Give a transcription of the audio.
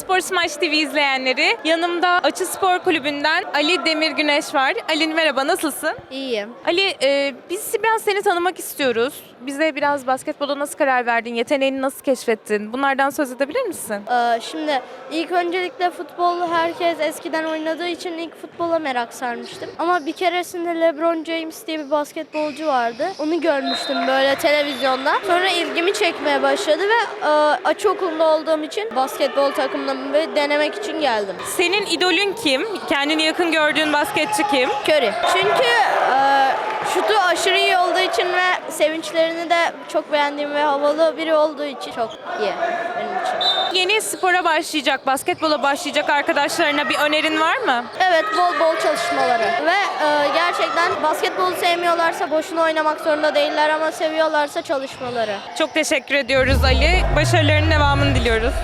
Spor Smash TV izleyenleri. Yanımda Açı Spor Kulübü'nden Ali Demir Güneş var. Ali merhaba nasılsın? İyiyim. Ali e, biz biraz seni tanımak istiyoruz. Bize biraz basketbola nasıl karar verdin? Yeteneğini nasıl keşfettin? Bunlardan söz edebilir misin? Ee, şimdi ilk öncelikle futbol herkes eskiden oynadığı için ilk futbola merak sarmıştım. Ama bir keresinde LeBron James diye bir basketbolcu vardı. Onu görmüştüm böyle televizyonda. Sonra ilgimi çekmeye başladı ve e, açı okulunda olduğum için basketbol takımına ve denemek için geldim. Senin idolün kim? Kendini yakın gördüğün basketçi kim? Curry. Çünkü e, şutu aşırı iyi olduğu için ve sevinçlerini de çok beğendiğim ve havalı biri olduğu için çok iyi benim için. Yeni spora başlayacak, basketbola başlayacak arkadaşlarına bir önerin var mı? Evet bol bol çalışmaları ve e, gerçekten basketbolu sevmiyorlarsa boşuna oynamak zorunda değiller ama seviyorlarsa çalışmaları. Çok teşekkür ediyoruz Ali. Başarılarının devamını diliyoruz.